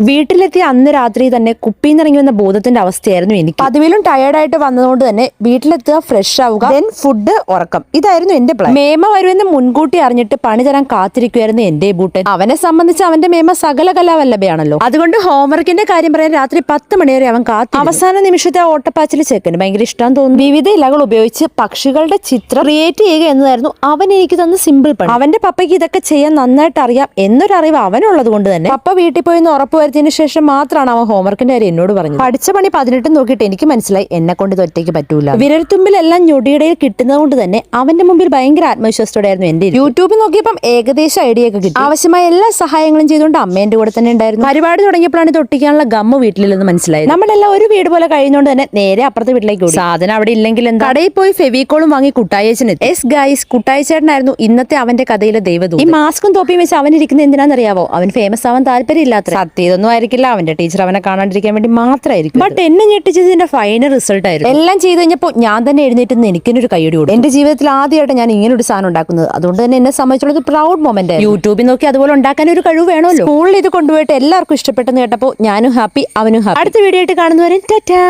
വീട്ടിലെത്തിയ അന്ന് രാത്രി തന്നെ കുപ്പിയിൽ ഇറങ്ങി വന്ന ബോധത്തിന്റെ അവസ്ഥയായിരുന്നു എനിക്ക്. പതിവിലും ടയർഡായിട്ട് വന്നതുകൊണ്ട് തന്നെ വീട്ടിലെത്തുക ഫ്രഷ് ആവുക ദെൻ ഫുഡ് ഉറക്കം. ഇതായിരുന്നു എന്റെ പ്ലാൻ മേമ വരുമെന്ന് മുൻകൂട്ടി അറിഞ്ഞിട്ട് പണി തരാൻ കാത്തിരിക്കുമായിരുന്നു എന്റെ ബൂട്ടൻ. അവനെ സംബന്ധിച്ച് അവന്റെ മേമ സകല കലാവല്ലഭയാണല്ലോ. അതുകൊണ്ട് ഹോംവർക്കിന്റെ കാര്യം പറയാൻ രാത്രി പത്ത് മണിവരെ അവൻ കാത്തി അവസാന നിമിഷത്തെ ഓട്ടപ്പാച്ചിൽ ചെക്കന് ഭയങ്കര ഇഷ്ടം തോന്നുന്നു. വിവിധ ഇലകൾ ഉപയോഗിച്ച് പക്ഷികളുടെ ചിത്രം ക്രിയേറ്റ് ചെയ്യുക എന്നതായിരുന്നു അവൻ എനിക്ക് തന്ന സിമ്പിൾ പണി. അവന്റെ പപ്പയ്ക്ക് ഇതൊക്കെ ചെയ്യാൻ നന്നായിട്ട് അറിയാം എന്നൊരു അറിവ് അവനുള്ളത് കൊണ്ട് തന്നെ. പപ്പ വീട്ടിൽ പോയി എന്ന് ഉറപ്പ് വരുത്തിയതിനു ശേഷം മാത്രമാണ് അവൻ ഹോംവർക്കിന്റെ കാര്യം എന്നോട് പറഞ്ഞത്. പഠിച്ച പണി പതിനെട്ട് നോക്കിയിട്ട് എനിക്ക് മനസ്സിലായി. എന്നെ കൊണ്ട് ഒറ്റയ്ക്ക് പറ്റൂല. വിരൽത്തുമ്പിലെല്ലാം ഞൊടിയിടയിൽ കിട്ടുന്നത് കൊണ്ട് തന്നെ അവന്റെ മുമ്പിൽ ഭയങ്കര ആത്മവിശ്വാസത്തോടെ ആയിരുന്നു എന്റെ. യൂട്യൂബിൽ നോക്കിയപ്പം ഏകദേശം ഐഡിയ ഒക്കെ കിട്ടി. ആവശ്യമായ എല്ലാ സഹായങ്ങളും ചെയ്തുകൊണ്ട് അമ്മേന്റെ കൂടെ തന്നെ ഉണ്ടായിരുന്നു. പരിപാടി തുടങ്ങിയപ്പോഴാണ് ഇത് ഒട്ടിക്കാനുള്ള ഗമ്മ വീട്ടിലില്ലെന്ന് മനസ്സിലായി നമ്മളെല്ലാം ഒരു വീട് പോലെ കഴിയുന്നതുകൊണ്ട് തന്നെ നേരെ അപ്പുറത്തെ വീട്ടിലേക്ക് ഓടി. സാധനം അവിടെ ഇല്ലെങ്കിൽ എന്താ? കടയിൽ പോയി ഫെവിക്കോളും വാങ്ങി കുട്ടായച്ചൻ എസ് ഗൈസ് കുട്ടായച്ചേട്ടനായിരുന്നു ഇന്നത്തെ അവന്റെ കഥയിലെ ദൈവദൂതൻ. ഈ മാസ്കും തോപ്പിയും വെച്ച് അവൻ ഇരിക്കുന്നത് എന്തിനാണെന്നറിയാവോ? അവൻ ഫേമസ് ആവാൻ താല്പര്യമില്ലാത്ത സത്യം ഇതൊന്നും ആയിരിക്കില്ല അവന്റെ ടീച്ചർ അവനെ കാണാണ്ടിരിക്കാൻ വേണ്ടി മാത്രമായിരിക്കും ബട്ട് എന്നെ ഞെട്ടിച്ചത് ഇതിന്റെ ഫൈനൽ റിസൾട്ട് ആയിരുന്നു. എല്ലാം ചെയ്തു കഴിഞ്ഞപ്പോൾ ഞാൻ തന്നെ എഴുന്നേറ്റ് എനിക്കൊരു കൈയടി കൊടുത്തു. എന്റെ ജീവിതത്തിൽ ആദ്യമായിട്ട് ഞാൻ ഇങ്ങനെ ഒരു സാധനം ഉണ്ടാക്കുന്നത്. അതുകൊണ്ട് തന്നെ എന്നെ സംബന്ധിച്ചുള്ള പ്രൗഡ് മൊമെന്റ് യൂട്യൂബിൽ നോക്കി അതുപോലെ ഉണ്ടാക്കാൻ ഒരു കഴിവ് വേണമല്ലോ. സ്കൂളിൽ ഇത് കൊണ്ടുപോയിട്ട് എല്ലാവർക്കും ഇഷ്ടപ്പെട്ടെന്ന് കേട്ടപ്പോൾ ഞാനും ഹാപ്പി അവനും ഹാപ്പി അടുത്ത വീഡിയോ ആയിട്ട് കാണുന്നവരെ ടാറ്റാ!